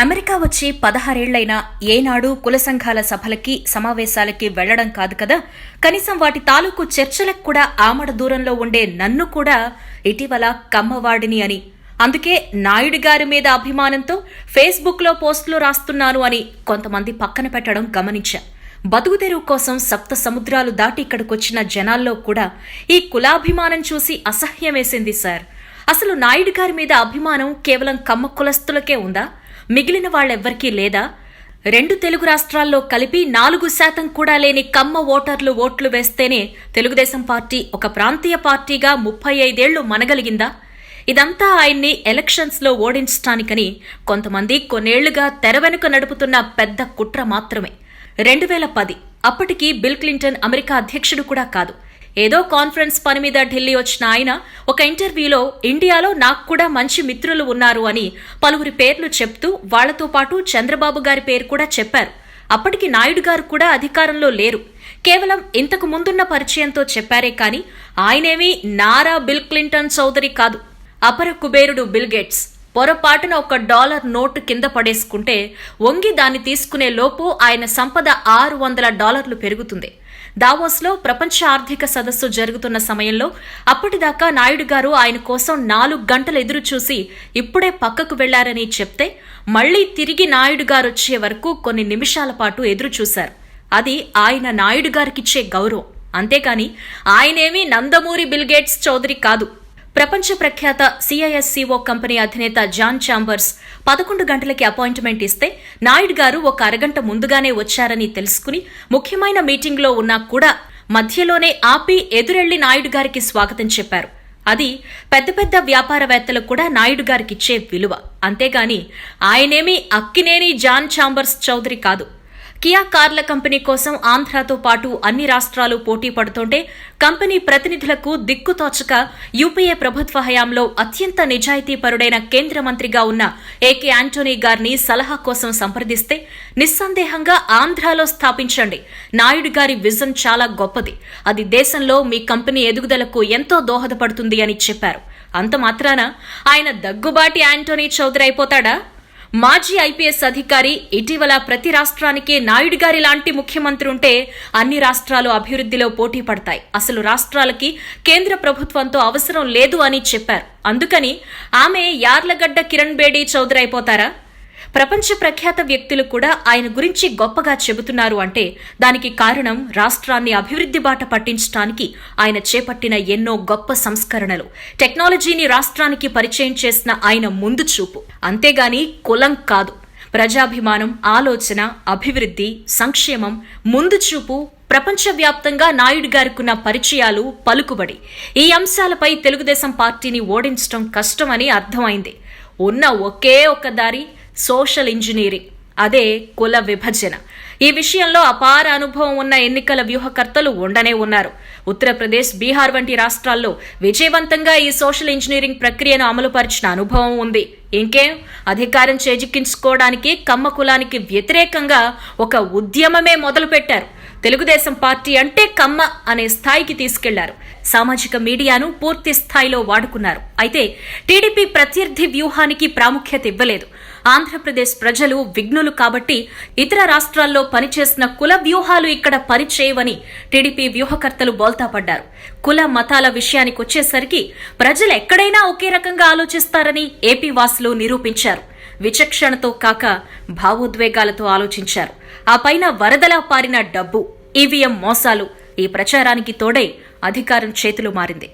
America వచ్చి పదహారేళ్ళైనా ఏనాడు కుల సంఘాల సభలకి సమావేశాలకి వెళ్ళడం కాదు కదా? కనీసం వాటి తాలూకు చర్చలకు కూడా ఆమడ దూరంలో ఉండే నన్ను కూడా ఇటీవల కమ్మవాడిని అని. అందుకే నాయుడు గారి మీద అభిమానంతో ఫేస్బుక్లో పోస్టులు రాస్తున్నాను అని కొంతమంది పక్కన పెట్టడం గమనించా. బతుకుదెరువు కోసం సప్త సముద్రాలు దాటి ఇక్కడికొచ్చిన జనాల్లో కూడా ఈ కులాభిమానం చూసి అసహ్యమేసింది సార్. అసలు నాయుడు గారి మీద అభిమానం కేవలం కమ్మ కులస్తులకే ఉందా? మిగిలిన వాళ్ళెవ్వరికీ లేదా? రెండు తెలుగు రాష్ట్రాల్లో కలిపి నాలుగు శాతం కూడా లేని కమ్మ ఓటర్లు ఓట్లు వేస్తేనే తెలుగుదేశం పార్టీ ఒక ప్రాంతీయ పార్టీగా ముప్పై ఐదేళ్ళు మనగలిగిందా? ఇదంతా ఆయన్ని ఎలక్షన్స్లో ఓడించటానికని కొంతమంది కొన్నేళ్ళుగా తెర వెనుక నడుపుతున్న పెద్ద కుట్ర మాత్రమే. రెండు వేల పది. అప్పటికి బిల్ క్లింటన్ అమెరికా అధ్యక్షుడు కూడా కాదు. ఏదో కాన్ఫరెన్స్ పని మీద ఢిల్లీ వచ్చిన ఆయన ఒక ఇంటర్వ్యూలో ఇండియాలో నాకు కూడా మంచి మిత్రులు ఉన్నారు అని పలువురి పేర్లు చెప్తూ వాళ్ళతో పాటు చంద్రబాబు గారి పేరు కూడా చెప్పారు. అప్పటికి నాయుడు గారు కూడా అధికారంలో లేరు. కేవలం ఇంతకు ముందున్న పరిచయంతో చెప్పారే కాని ఆయనేమీ నారా బిల్ క్లింటన్ చౌదరి కాదు. అపర కుబేరుడు బిల్ గేట్స్ పొరపాటున ఒక డాలర్ నోటు కింద పడేసుకుంటే వంగి దాన్ని తీసుకునే లోపు ఆయన సంపద ఆరు వందల డాలర్లు పెరుగుతుంది. దావోస్లో ప్రపంచ ఆర్థిక సదస్సు జరుగుతున్న సమయంలో అప్పటిదాకా నాయుడు గారు ఆయన కోసం నాలుగు గంటలు ఎదురు చూసి ఇప్పుడే పక్కకు వెళ్ళారని చెప్తే మళ్ళీ తిరిగి నాయుడు గారు వచ్చే వరకు కొన్ని నిమిషాల పాటు ఎదురు చూశారు అది ఆయన నాయుడు గారికిచ్చే గౌరవం. అంతేకాని ఆయనేమీ నందమూరి బిల్గేట్స్ చౌదరి కాదు. ప్రపంచ ప్రఖ్యాత సిఐఎస్సిఓ కంపెనీ అధినేత జాన్ చాంబర్స్ పదకొండు గంటలకి అపాయింట్మెంట్ ఇస్తే నాయుడు గారు ఒక అరగంట ముందుగానే వచ్చారని తెలుసుకుని ముఖ్యమైన మీటింగ్లో ఉన్నా కూడా మధ్యలోనే ఆపి ఎదురెళ్ళి నాయుడు గారికి స్వాగతం చెప్పారు. అది పెద్ద పెద్ద వ్యాపారవేత్తలకు కూడా నాయుడు గారికిచ్చే విలువ. అంతేగాని ఆయనేమీ అక్కినేని జాన్ చాంబర్స్ చౌదరి కాదు. కియా కార్ల కంపెనీ కోసం ఆంధ్రాతో పాటు అన్ని రాష్ట్రాలు పోటీ పడుతుంటే కంపెనీ ప్రతినిధులకు దిక్కుతోచక యూపీఏ ప్రభుత్వ హయాంలో అత్యంత నిజాయితీపరుడైన కేంద్ర మంత్రిగా ఉన్న ఏకే ఆంటోనీ గారిని సలహా కోసం సంప్రదిస్తే నిస్సందేహంగా ఆంధ్రాలో స్థాపించండి. నాయుడు గారి విజన్ చాలా గొప్పది. అది దేశంలో మీ కంపెనీ ఎదుగుదలకు ఎంతో దోహదపడుతుంది అని చెప్పారు. అంత మాత్రాన ఆయన దగ్గుబాటి ఆంటోనీ చౌదరి అయిపోతాడా? మాజీ ఐపీఎస్ అధికారి ఇటీవల ప్రతి రాష్ట్రానికే నాయుడు గారి లాంటి ముఖ్యమంత్రి ఉంటే అన్ని రాష్ట్రాలు అభివృద్ధిలో పోటీ పడతాయి. అసలు రాష్ట్రాలకి కేంద్ర ప్రభుత్వంతో అవసరం లేదు అని చెప్పారు. అందుకని ఆమె యార్లగడ్డ కిరణ్ బేడీ చౌదరి అయిపోతారా? ప్రపంచ ప్రఖ్యాత వ్యక్తులు కూడా ఆయన గురించి గొప్పగా చెబుతున్నారు అంటే దానికి కారణం రాష్ట్రాన్ని అభివృద్ధి బాట పట్టించడానికి ఆయన చేపట్టిన ఎన్నో గొప్ప సంస్కరణలు. టెక్నాలజీని రాష్ట్రానికి పరిచయం చేసిన ఆయన ముందు చూపు. అంతేగాని కులం కాదు. ప్రజాభిమానం ఆలోచన అభివృద్ధి సంక్షేమం ముందు చూపు ప్రపంచవ్యాప్తంగా నాయుడు గారికున్న పరిచయాలు పలుకుబడి. ఈ అంశాలపై తెలుగుదేశం పార్టీని ఓడించడం కష్టమని అర్థమైంది. ఉన్న ఒకే ఒక దారి సోషల్ ఇంజనీరింగ్. అదే కుల విభజన. ఈ విషయంలో అపార అనుభవం ఉన్న ఎన్నికల వ్యూహకర్తలు ఉండనే ఉన్నారు. ఉత్తరప్రదేశ్ బీహార్ వంటి రాష్ట్రాల్లో విజయవంతంగా ఈ సోషల్ ఇంజనీరింగ్ ప్రక్రియను అమలుపరిచిన అనుభవం ఉంది. ఇంకేం? అధికారం చేజిక్కించుకోవడానికి కమ్మ కులానికి వ్యతిరేకంగా ఒక ఉద్యమమే మొదలుపెట్టారు. తెలుగుదేశం పార్టీ అంటే కమ్మ అనే స్థాయికి తీసుకెళ్ళారు. సామాజిక మీడియాను పూర్తి స్థాయిలో వాడుకున్నారు. అయితే టీడీపీ ప్రత్యర్థి వ్యూహానికి ప్రాముఖ్యత ఇవ్వలేదు. ఆంధ్రప్రదేశ్ ప్రజలు విఘ్నులు కాబట్టి ఇతర రాష్ట్రాల్లో పనిచేసిన కుల వ్యూహాలు ఇక్కడ పనిచేయవని టీడీపీ వ్యూహకర్తలు బోల్తాపడ్డారు. కుల మతాల విషయానికి వచ్చేసరికి ప్రజలు ఎక్కడైనా ఒకే రకంగా ఆలోచిస్తారని ఏపీ వాసులు నిరూపించారు. విచక్షణతో కాక భావోద్వేగాలతో ఆలోచించారు. ఆ పైన వరదలా పారిన డబ్బు ఈవీఎం మోసాలు ఈ ప్రచారానికి తోడై అధికారం చేతులు మారింది.